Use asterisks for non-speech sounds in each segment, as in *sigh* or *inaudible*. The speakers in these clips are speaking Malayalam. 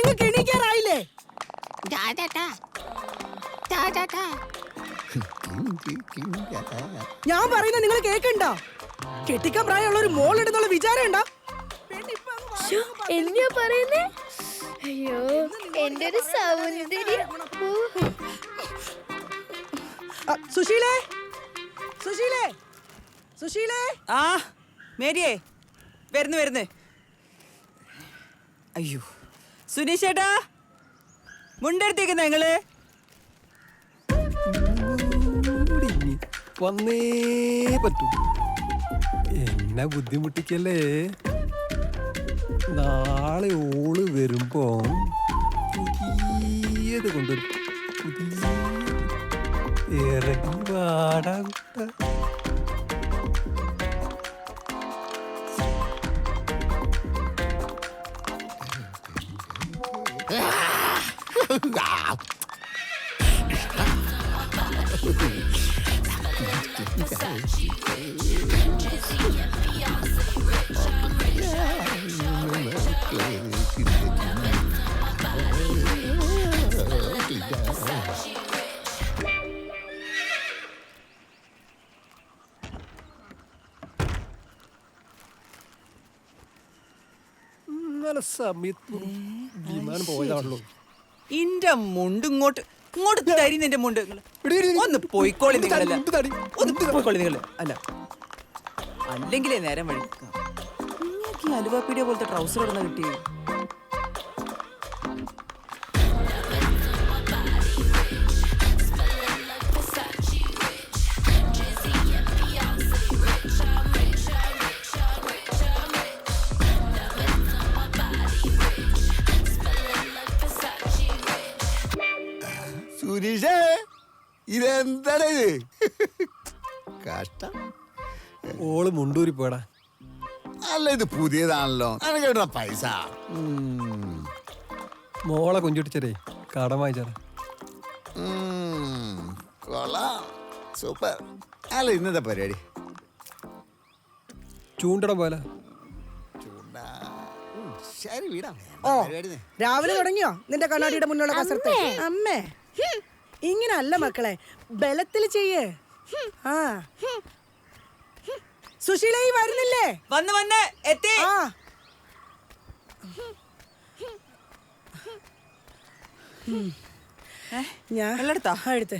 നിങ്ങൾക്ക് എണീക്കാറായില്ലേ? ഞാൻ പറയുന്ന നിങ്ങൾ കേക്കണ്ട കെട്ടിക്കാൻ പ്രായമുള്ള ഒരു മോൾ ഉണ്ടെന്നുള്ള വിചാരം ഉണ്ടോ ശ്ശോ, എന്തിനാ പറയുന്നേ? അയ്യോ എന്റെ ഒരു സൗന്ദര്യം. സുശീലേ? സുശീലേ? സുശീലേ? ആ മേരിയേ വരുന്നു വരുന്നു. അയ്യോ. സുനീഷ് ചേട്ടാ മുണ്ടെടുത്തേക്കുന്ന ഞങ്ങൾ വന്നേ പറ്റൂ. എന്നെ ബുദ്ധിമുട്ടിക്കല്ലേ? നാളെ ഓൾ വരുമ്പോ പുതിയത് കൊണ്ടുവരും. പുതിയ ഇറങ്ങി വാടാ Sabe, വേനൽ സമയത്ത് വിമാനം പോയതാണല്ലോ. ഇന്റെ മുണ്ട് ഇങ്ങോട്ട് ഇങ്ങോട്ട് തരി നിന്റെ മുണ്ട്. ഒന്ന് പോയിക്കോളി നിങ്ങളല്ല. ഒന്ന് പോയിക്കോളി നിങ്ങൾ അല്ല. അല്ലെങ്കിലേ നേരം വഴിക്കുക അലുവാ പീടിയ പോലത്തെ ട്രൗസർ ഇടുന്ന കിട്ടിയേ? സുനീഷേ ഇതെന്താണ് ഇത് കഷ്ടം. ഓൾ മുണ്ടൂരി പോടാ അല്ല ഇത് പുതിയതാണല്ലോ. എവിടുന്നാ പൈസ. മോളെ കൊഞ്ചിട്ടിച്ചരേ കടം വാങ്ങിച്ചാടാ ഉം. കൊള്ളാം. സൂപ്പർ. അല്ല ഇന്നത്തെ പരിപാടി? ചൂണ്ടട പോലെ ചൂണ്ടാ. ഉം, ശരി വീടാ. ഓ പരിപാടി നീ. രാവിലെ തുടങ്ങിയോ? നിന്റെ കണ്ണാടിയുടെ മുന്നിലുള്ള കസർത്ത് അമ്മേ. ഇങ്ങനെ അല്ല മക്കളെ. ബലത്തിൽ ചെയ്യേ. ആ. സുശീല ഈ വരുന്നില്ലേ? വന്ന് വന്ന്. എത്തി. ആ. ഞാൻ എടുത്ത്?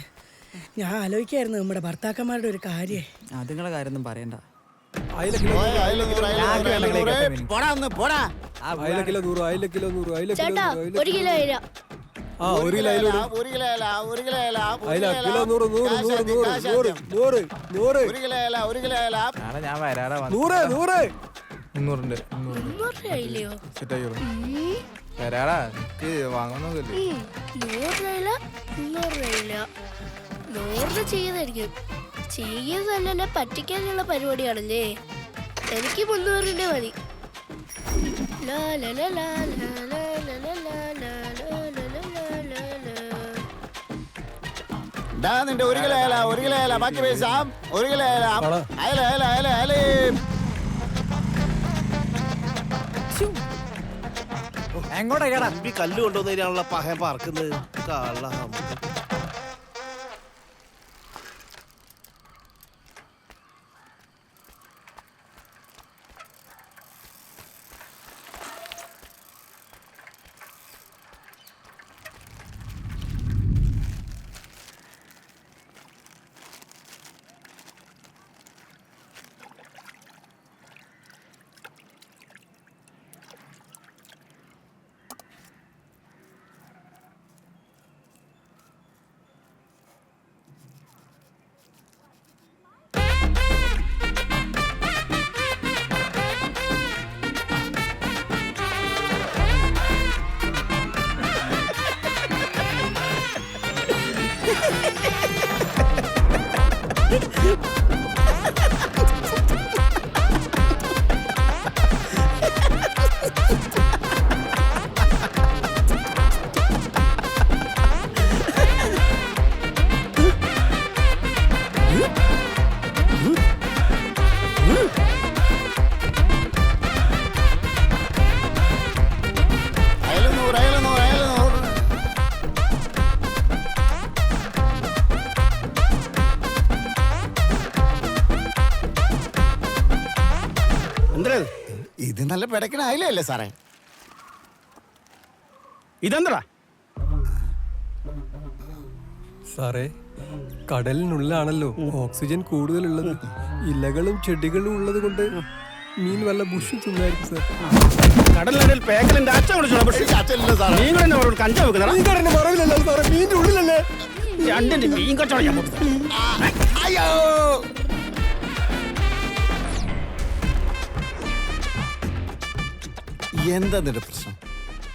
ഞാൻ ആലോചിക്കായിരുന്നു നമ്മുടെ ഭർത്താക്കന്മാരുടെ ഒരു കാര്യേ. അതുങ്ങളെ കാര്യമൊന്നും പറയണ്ട. പോടാ ഒന്ന് പോടാ. അയില കിലോ നൂറ് അയില കിലോ നൂറ് അയില കിലോ ചേട്ടാ നൂറ് അയില ഒരു കിലോ തരാം ആ ഞാൻ വരാടാ പറ്റിക്കാനുള്ള പരിപാടിയാണല്ലേ? എനിക്ക് മുന്നൂറ് രൂപ മതി ലാ, ലാ, ലാ, ലാ, ഡാ നിന്റെ ഒരു കിലോ അയല ഒരു കിലോ അയല ബാക്കി പേശാം ഒരു കിലോ അയല അയല അയല അയല. അയല എങ്ങോട്ടാ കല്ല് കൊണ്ടുവന്നതിനാണല്ലോ പഹ പാർക്കുന്നത് കാള നല്ല പിടക്കണ അയിലല്ലേ സാറേ? ഇതെന്താ? സാറേ കടലിനുള്ളാണല്ലോ ഓക്സിജൻ കൂടുതലുള്ളത്. ഇലകളും ചെടികളും ഉള്ളത് കൊണ്ട് മീൻ വല്ല ബുഷ് തിന്നായിരിക്കും സാർ. കടലിനിടയിൽ പേക്കലിന്റെ അച്ഛൻ വിളിച്ചോളാം പക്ഷേ ഈ സാറേ. കഞ്ചാവ് കടലിന്റെ മറവിലല്ലോ സാറേ? മീനിന്റെ ഉള്ളിലല്ലേ? രണ്ടിന്റെ മീൻ കച്ചവടം ഞാൻ കൊടുത്തു. അയ്യോ! എന്താ നിന്റെ പ്രശ്നം?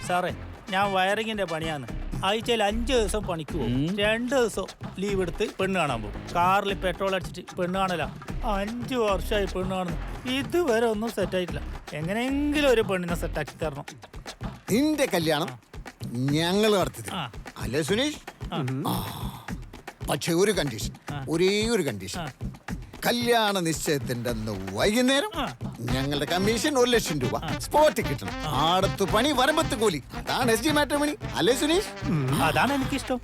സാറേ ഞാൻ വയറിങ്ങിന്റെ പണിയാണ്. ആഴ്ചയിൽ അഞ്ച് ദിവസം പണിക്ക് പോകും. രണ്ട് ദിവസം ലീവ് എടുത്ത് പെണ്ണ് കാണാൻ പോകും. കാറിൽ പെട്രോൾ അടിച്ചിട്ട് പെണ്ണ് കാണല. അഞ്ച് വർഷമായി പെണ്ണ് കാണുന്നു. ഇതുവരെ ഒന്നും സെറ്റായിട്ടില്ല എങ്ങനെയെങ്കിലും ഒരു പെണ്ണിനെ സെറ്റാക്കി തരണം. നിന്റെ കല്യാണം ഞങ്ങൾ നടത്തി. അല്ലേ സുനീഷ്? ആ. പക്ഷെ ഒരു കണ്ടീഷൻ ഒരേ ഒരു കണ്ടീഷൻ കല്യാണ നിശ്ചയത്തിന്റെ അന്ന് വൈകുന്നേരം ഞങ്ങളുടെ കമ്മീഷൻ ഒരു ലക്ഷം രൂപ. സ്പോട്ട് കിട്ടണം. ആടത്ത് പണി വരമ്പത്ത് കൂലി. അതാണ് എസ് ഡി മാട്രിമണി അല്ലേ സുനീഷ്? അതാണ് എനിക്കിഷ്ടം.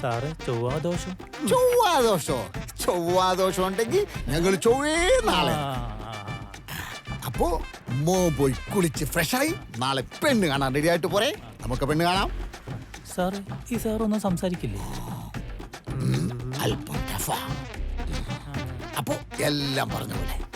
സാറ് ചൊവ്വാദോഷം. ചൊവ്വാദോഷോ? ചൊവ്വാദോഷം ഉണ്ടെങ്കിൽ ഞങ്ങൾ ചൊവ്വേ നാളെ. അപ്പോ മോ പോയി കുളിച്ച് ഫ്രഷായി നാളെ പെണ്ണ് കാണാൻ റെഡി ആയിട്ട് പോരെ. നമുക്ക് പെണ്ണ് കാണാം. സാറേ ഈ സാറൊന്നും സംസാരിക്കില്ലേ? അല്പം ടഫാ. അപ്പോ എല്ലാം പറഞ്ഞ പോലെ.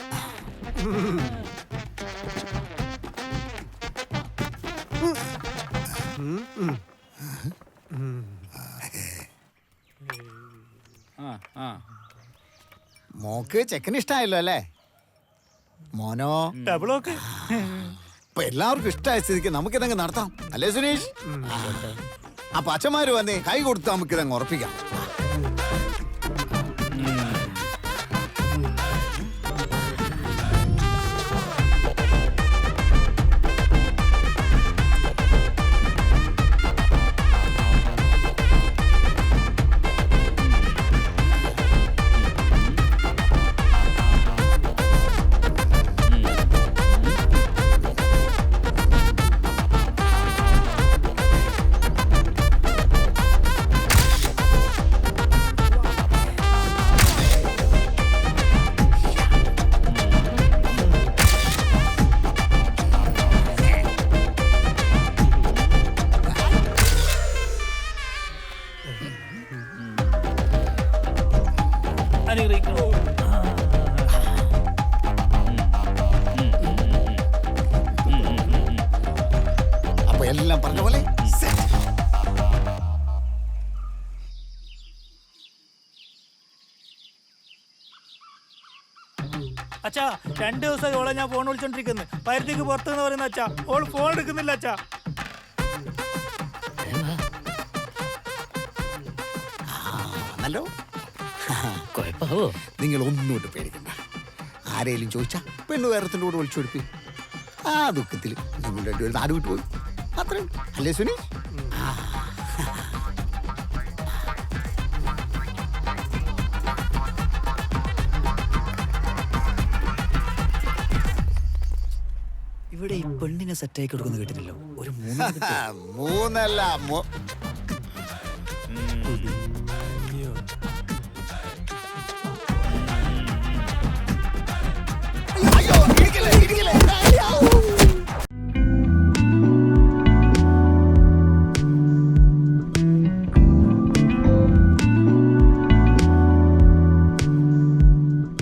മോക്ക് ചെക്കന് ഇഷ്ടായല്ലോ അല്ലേ? മോനോ? ഡബിളോക്ക്. ഇപ്പൊ എല്ലാവർക്കും ഇഷ്ടമായ സ്ഥിതിക്ക് നമുക്ക് ഇതങ്ങ് നടത്താം. അല്ലേ സുനീഷ് അപ്പൊ അച്ഛന്മാര് വന്നേ കൈ കൊടുത്ത് നമുക്കിതങ്ങ് ഉറപ്പിക്കാം. എല്ലാം പറഞ്ഞ പോലെ. അച്ഛാ രണ്ട് ദിവസമായി ഓളെ ഞാൻ ഫോൺ വിളിച്ചോണ്ടിരിക്കുന്നു. പരിധിക്ക് പുറത്തുനിന്ന് പറയുന്ന അച്ഛാ ഓൾ ഫോൺ എടുക്കുന്നില്ല അച്ഛാ. വന്നല്ലോ നിങ്ങൾ ഒന്നുകൊണ്ട് പേടിക്കണ്ട. ആരേലും ചോദിച്ചാ പെണ്ണു വേറത്തിന്റെ കൂടെ വിളിച്ചു കൊടുപ്പി ആ ദുഃഖത്തിൽ നിങ്ങൾ രണ്ടുപേരും നാട് വിട്ടു അത്രയും അല്ലേ സുനി ഇവിടെ ഈ പെണ്ണിനെ സെറ്റാക്കി കൊടുക്കുന്ന കേട്ടില്ലല്ലോ ഒരു *laughs* മൂന്ന് മൂന്നല്ല